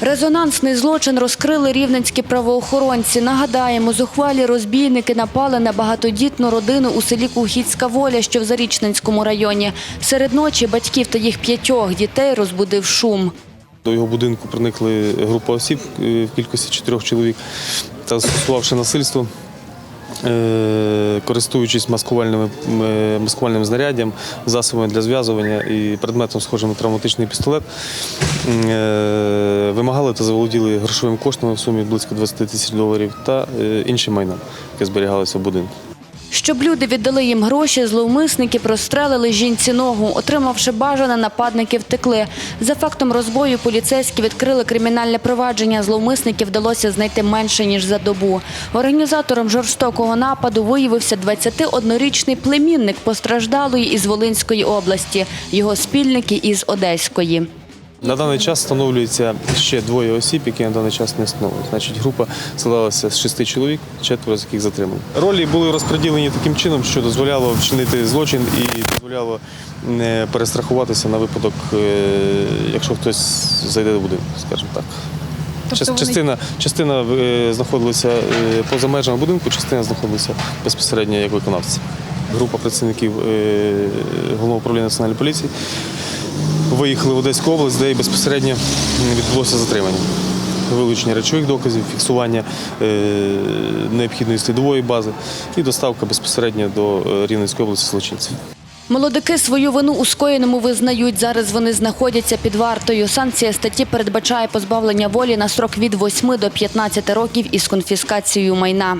Резонансний злочин розкрили рівненські правоохоронці. Нагадаємо, зухвалі розбійники напали на багатодітну родину у селі Кухіцька Воля, що в Зарічненському районі. Серед ночі батьків та їх п'ятьох дітей розбудив шум. До його будинку проникли група осіб е, в кількості чотирьох чоловік та застосувавши насильство, користуючись маскувальними, е, маскувальним знаряддям, засобами для зв'язування і предметом, схожим на травматичний пістолет, е, вимагали та заволоділи грошовими коштами в сумі близько 20 тисяч доларів та е, іншим майном, яке зберігалося в будинку. Щоб люди віддали їм гроші, зловмисники прострелили жінці ногу. Отримавши бажане, нападники втекли. За фактом розбою поліцейські відкрили кримінальне провадження. Зловмисників вдалося знайти менше, ніж за добу. Організатором жорстокого нападу виявився 21-річний племінник постраждалої із Волинської області, його спільники із Одеської. На даний час встановлюється ще двоє осіб, які на даний час не встановлені. Значить, група складалася з шести чоловік, четверо з яких затримані. Ролі були розподілені таким чином, що дозволяло вчинити злочин і дозволяло не перестрахуватися на випадок, е, якщо хтось зайде до будинку, скажімо так. Част- Частина, частина е, знаходилася е, поза межами будинку, частина знаходилася безпосередньо як виконавці. Група працівників головного управління національної поліції виїхали в Одеську область, де і безпосередньо відбулося затримання. Вилучення речових доказів, фіксування е, необхідної слідової бази і доставка безпосередньо до е, Рівненської області злочинців. Молодики свою вину у скоєному визнають. Зараз вони знаходяться під вартою. Санкція статті передбачає позбавлення волі на строк від 8 до 15 років із конфіскацією майна.